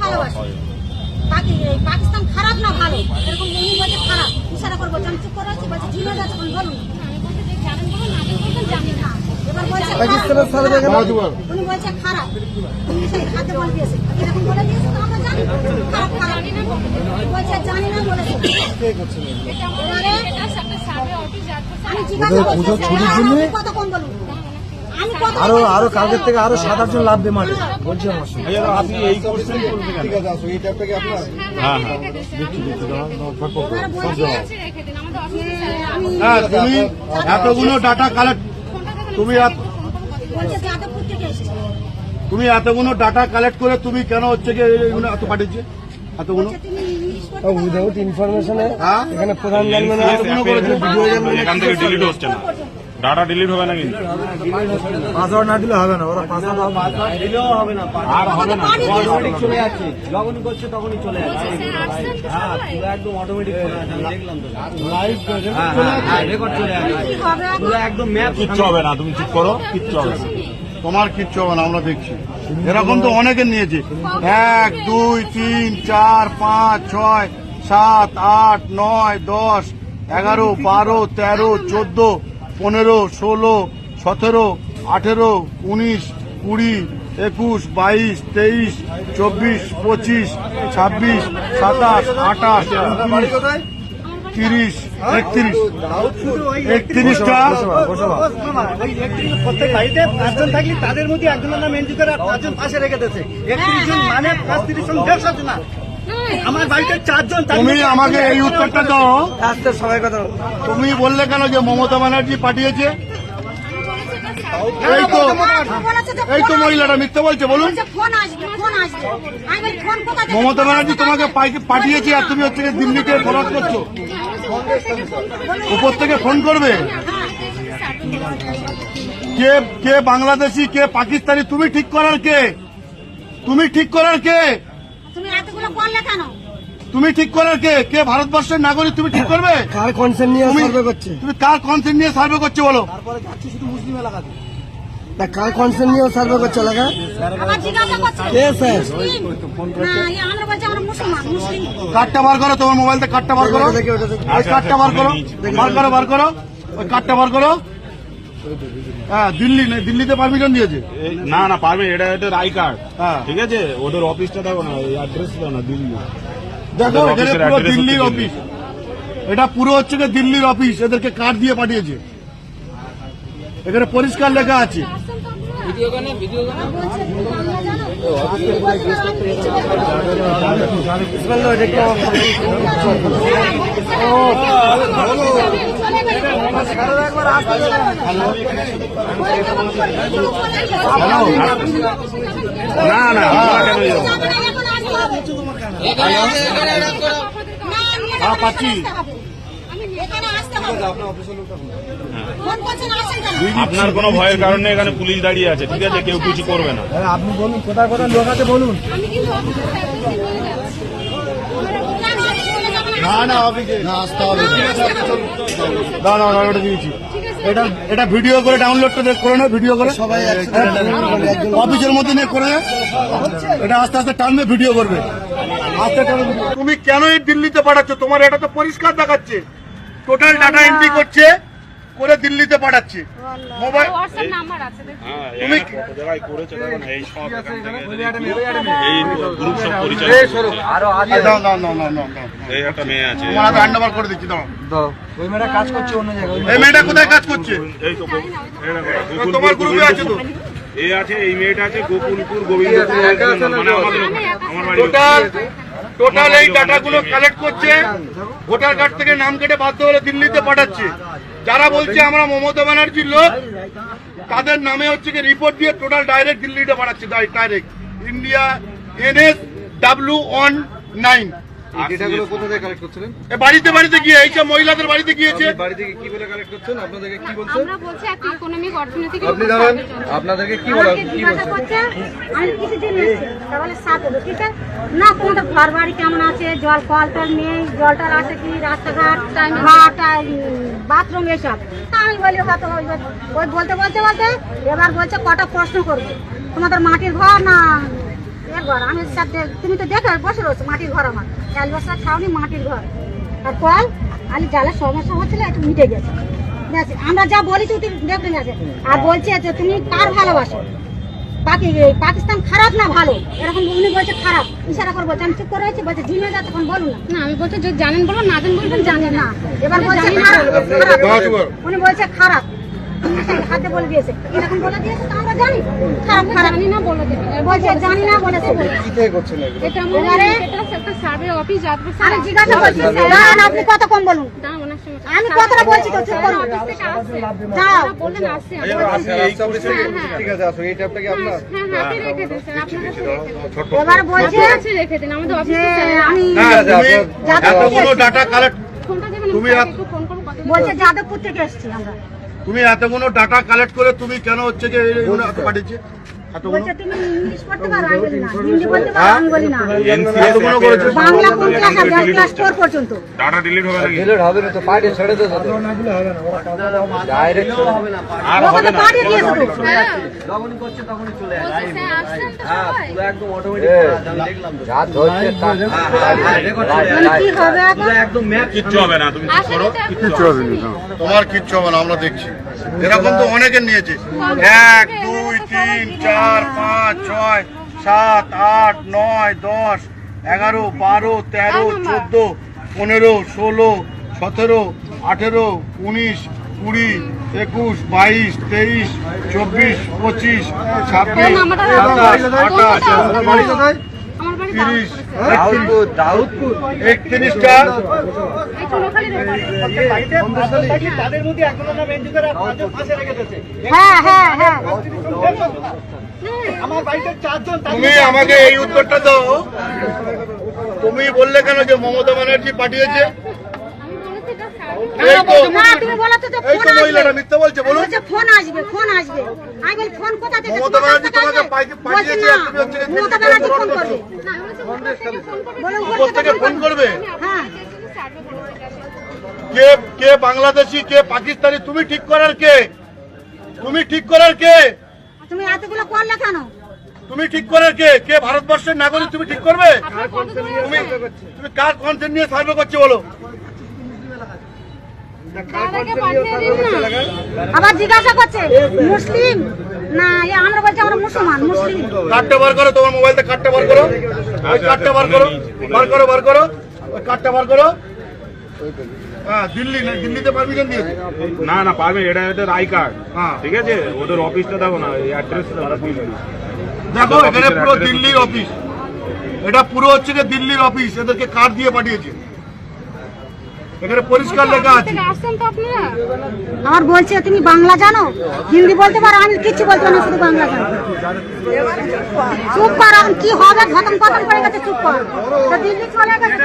ভালোবাসে। পাকিস্তান খারাপ না ভালো? এরকম বলছে খারাপ। ইশারা করে বলছে আমি চুপ করে আছি বলছে আছে এখন বলুন। এবার বলছে উনি বলছে খারাপ। হাতে বল দিয়েছে। এরকম বলে দিয়েছে তো আমরা জানি। খারাপ খারাপ। বলছে জানি না বলেছে। আমি জিজ্ঞাসা করছি, জন্য? আপনি কতক্ষণ বলুন? কত আরও আরও কালকের থেকে আরও সাত আটজন লাভবে মাঠে বলছি আমার সঙ্গে। আপনি এই করছেন ঠিক আছে আসুন এই ট্যাপটা আপনার। হ্যাঁ হ্যাঁ। হ্যাঁ তুমি এতগুলো ডাটা কালেক্ট তুমি তুমি এতগুলো ডাটা কালেক্ট করে তুমি কেন হচ্ছে কি এত পাঠিয়েছে? এতগুলো? উইদাউট ইনফরমেশনে হ্যাঁ? এখানে প্রধান এতগুলো করেছে এখান থেকে ডিলিট হচ্ছে না। ডাটা ডিলিট হবে না কিন্তু পাসওয়ার্ড না দিলে হবে না ওরা পাসওয়ার্ড দিলেও হবে না আর হবে না। থেকে চলে যাচ্ছে যখনই করছে তখনই চলে যাচ্ছে। একদম অটোমেটিক দেখলাম তো। রেকর্ড চলে যাচ্ছে। কি হবে এখন? পুরো একদম ম্যাপ কিচ্ছু হবে না তুমি চুপ করো কিচ্ছু হবে না। তোমার কিচ্ছু হবে না আমরা দেখছি। এরকম তো অনেকে নিয়েছে। এক দুই তিন চার পাঁচ ছয় সাত আট নয় দশ এগারো বারো তেরো চোদ্দ পনেরো, ষোলো, সতেরো, আঠেরো, উনিশ, কুড়ি, একুশ, বাইশ, তেইশ, চব্বিশ, পঁচিশ, ছাব্বিশ, সাতাশ, আঠাশ তিরিশ, একত্রিশ। একত্রিশটা তাদের মধ্যে একজনের নাম এন্ট্রি করে আর পাঁচজন পাশে রেখে দিয়েছে একত্রিশ জন মানে পাঁচ, তিরিশ জন দেড়শো জন আমার বাড়িতে চারজন তুমি আমাকে এই উত্তরটা দাও। আস্তে সবাই কথা তুমি বললে কেন যে মমতা ব্যানার্জি পাঠিয়েছে? এই তো এই তো মহিলাটা মিথ্যে বলছে বলুন। মমতা ব্যানার্জি তোমাকে পাঠিয়েছে আর তুমি হচ্ছে করছ। উপর থেকে ফোন করবে। কে কে বাংলাদেশি কে পাকিস্তানি তুমি ঠিক করার কে? তুমি ঠিক করার কে? তুমি ঠিক করার কে? কে ভারতবর্ষের নাগরিক তুমি ঠিক করবে? কার কনসেন্ট নিয়ে সার্ভে করছে? তুমি কার কনসেন্ট নিয়ে সার্ভে করছ বলো? না কার কনসেন্ট নিয়ে সার্ভে করছে এলাকা? কে স্যার? মুসলিম? না এই আমরা বলছি আমরা মুসলমান মুসলিম। কার্ডটা বার করো তোমার মোবাইল থেকে কার্ডটা বার করো। কার্ডটা বার করো বার করো বার করো ওই কার্ডটা বার করো। হ্যাঁ দিল্লি দিল্লিতে পারমিশন দিয়েছে। না না পারবে এটা এটা আই কার্ড হ্যাঁ। ঠিক আছে? ওদের অফিসটা দেখো না এই অ্যাড্রেস দাও না দিল্লি। দেখো ওদের পুরো দিল্লির অফিস এটা পুরো হচ্ছে দিল্লির অফিস এদেরকে কার্ড দিয়ে পাঠিয়েছে। এখানে পরিষ্কার লেখা আছে। ইসমাইল এটা একটু না না? হ্যাঁ, পাচ্ছি। আপনার কোনো ভয়ের কারণে এখানে পুলিশ দাঁড়িয়ে আছে ঠিক আছে? কেউ কিছু করবে না। হ্যাঁ, আপনি বলুন কোথায় কোথায় লোক আছে বলুন। না না অফিসে না আসতে হবে। না না না ওটা দিয়েছি। এটা এটা ভিডিও করে ডাউনলোডটা দেখ করে না ভিডিও করে। সবাই অফিসের মধ্যে নিয়ে করে। এটা আস্তে আস্তে টানবে ভিডিও করবে। আস্তে টানবে তুমি কেন এই দিল্লিতে পাঠাচ্ছ? তোমার এটা তো পরিষ্কার দেখাচ্ছে। টোটাল ডাটা এন্ট্রি করছে করে দিল্লিতে পাঠাচ্ছে। মোবাইল। হ্যাঁ তুমি- করে দিচ্ছি দাও। ওই মেয়েটা কাজ করছে অন্য জায়গায় এই মেয়েটা কোথায় কাজ করছে? তোমার গ্রুপে আছে তো। এই আছে এই মেয়েটা আছে গোকুলপুর গোবিন্দপুর মানে আমাদের আমার বাড়ি টোটাল এই ডাটাগুলো কালেক্ট করছে। ভোটার কার্ড থেকে নাম কেটে বাধ্য হলে দিল্লিতে পাঠাচ্ছে। যারা বলছে আমরা মমতা ব্যানার্জির লোক, তাদের নামে হচ্ছে কি রিপোর্ট দিয়ে টোটাল ডাইরেক্ট দিল্লিতে পাঠাচ্ছে direct India N S W one nine ডেটাগুলো কোথা থেকে কালেক্ট করছিলেন? বাড়িতে বাড়িতে গিয়ে এইসব মহিলাদের বাড়িতে গিয়েছে। বাড়ি কি বলে কালেক্ট করছেন? আপনাদেরকে কি বলছেন আমরা বলছি একটা ইকোনমিক অর্থনৈতিক আপনি দাঁড়ান আপনাদেরকে কি বলা কি জিজ্ঞাসা আমি কিছু দিন তাহলে সাত হলো ঠিক আছে? না তোমাদের ঘর বাড়ি কেমন আছে? জল কল টল নেই জল টল আছে কি? রাস্তাঘাট ঘাট বাথরুম এসব। তা আমি বলি হয়তো ওই বলতে বলতে বলতে এবার বলছে কটা প্রশ্ন করবে। তোমাদের মাটির ঘর না এর ঘর আমি তুমি তো দেখো বসে রয়েছো মাটির ঘর আমার। অ্যালবাসার ছাউনি মাটির ঘর। আর কল আলি সমস্যা হচ্ছিল একটু মিটে গেছে। আমরা যা বলেছি গেছে আর বলছে যে তুমি কার ভালোবাসো? বাকি পাকিস্তান খারাপ না ভালো? এরকম উনি বলছে খারাপ। ইশারা করে বলছে আমি চুপ করে রয়েছি বলছে জিনে যা তখন বলুন না। না আমি বলছি যদি জানেন বলব না জানেন বলবেন জানি না। এবার বলছে খারাপ চুপ করো। উনি বলছে খারাপ। হাতে বলে দিয়েছে। এরকম বলে দিয়েছে তো আমরা জানি। খারাপ খারাপ। জানি না বলছে। জানি না বলেছে এটা মনে এটা একটা সার্ভে অফিস যাতে আমি জিজ্ঞাসা করছি দাঁড়ান আপনি কত কম বলুন? না ওনার সঙ্গে আমি কথাটা বলছি তো চুপ করুন। থেকে আসছে। আসছে এই আসছে, এই ঠিক আছে আসো এই ট্যাপটা কি আপনার হ্যাঁ হ্যাঁ আপনি রেখে দিন স্যার আপনার এবার বলছে কাছে রেখে দিন আমাদের অফিসে আমি না এতগুলো ডাটা কালেক্ট তুমি বলছে যাদবপুর থেকে এসেছি আমরা। তুমি এতগুলো ডাটা কালেক্ট করে তুমি কেন হচ্ছে যে এই- পাঠিয়েছে? বলছে তুমি ইংলিশ পড়তে পারো আমি বলি না। হিন্দি বলতে পারো আমি বলি না। বাংলা কোন ক্লাস আর ক্লাস ফোর পর্যন্ত। ডাটা ডিলিট হবে নাকি? ওকে তো পাঠিয়ে দিয়েছে তো। হ্যাঁ। যখনই করছে তখনই চলে যায় বলছে স্যার আসছেন তো হ্যাঁ পুরো একদম অটোমেটিক আমি দেখলাম তো। হ্যাঁ হ্যাঁ হ্যাঁ রেকর্ড চলে যায় কি হবে এখন? একদম ম্যাপ কিচ্ছু হবে না তুমি করো কিচ্ছু হবে না। তোমার কিচ্ছু হবে না আমরা দেখছি। এরকম তো অনেকের নিয়েছে। এক দুই তিন, চার, পাঁচ, ছয়, সাত, আট, নয়, দশ, এগারো, বারো, তেরো, চোদ্দ, পনেরো, ষোলো, সতেরো, আঠেরো, উনিশ, কুড়ি, একুশ, বাইশ, তেইশ, চব্বিশ, পঁচিশ, ছাব্বিশ, সাতাশ, আঠাশ তিরিশ। দাউদপুর একত্রিশটা। হ্যাঁ হ্যাঁ হ্যাঁ। আমার তুমি আমাকে এই উত্তরটা দাও। তুমি বললে কেন যে মমতা ব্যানার্জি পাঠিয়েছে আমি বলেছি এটা সার্ভে এই তো না তুমি বলো তো ফোন আসবে। মিথ্যা বলছে বলুন। বলছে ফোন আসবে ফোন আসবে। আমি বলি ফোন কোথা থেকে মমতা ব্যানার্জি তোমাকে আসবে? পাই- বলছে তুমি হচ্ছে মমতা ব্যানার্জি ফোন করবে। করবে না আমি বলছি উপর থেকে ফোন করে বলে উপর উপর থেকে ফোন করবে। হ্যাঁ কে কে বাংলাদেশি কে পাকিস্তানি তুমি ঠিক করার কে? তুমি ঠিক করার কে? তুমি এতগুলো করলে কেন? তুমি ঠিক করার কে? কে ভারতবর্ষের নাগরিক তুমি ঠিক করবে? তুমি কার কনসেন্ট নিয়ে সার্ভে করছ বলো তাদেরকে পাঠিয়ে দিন না আবার জিজ্ঞাসা করছে মুসলিম? না আমরা বলছি আমরা মুসলমান মুসলিম। কার্ডটা বার করো তোমার মোবাইলতে কার্ডটা বার করো। ওই কার্ডটা বার করো বার করো বার করো। ওই কার্ডটা বার করো। হ্যাঁ দিল্লি না দিল্লিতে পারমিশন দিয়েছে। না না পারবে এটা এদের আই কার্ড। হ্যাঁ। ঠিক আছে? ওদের অফিসটা দেখো না এই দেখো। এখানে পুরো দিল্লির অফিস। এটা পুরো হচ্ছে যে দিল্লির অফিস এদেরকে কার্ড দিয়ে পাঠিয়েছে। এখানে পরিষ্কার লেখা আছে। আমার বলছে তুমি বাংলা জানো? হিন্দি বলতে পারো আমি কিচ্ছু বলতে না শুধু বাংলা জানো। চুপ কর কি হবে? খতম খতম করে গেছে চুপ কর। দিল্লি চলে গেছে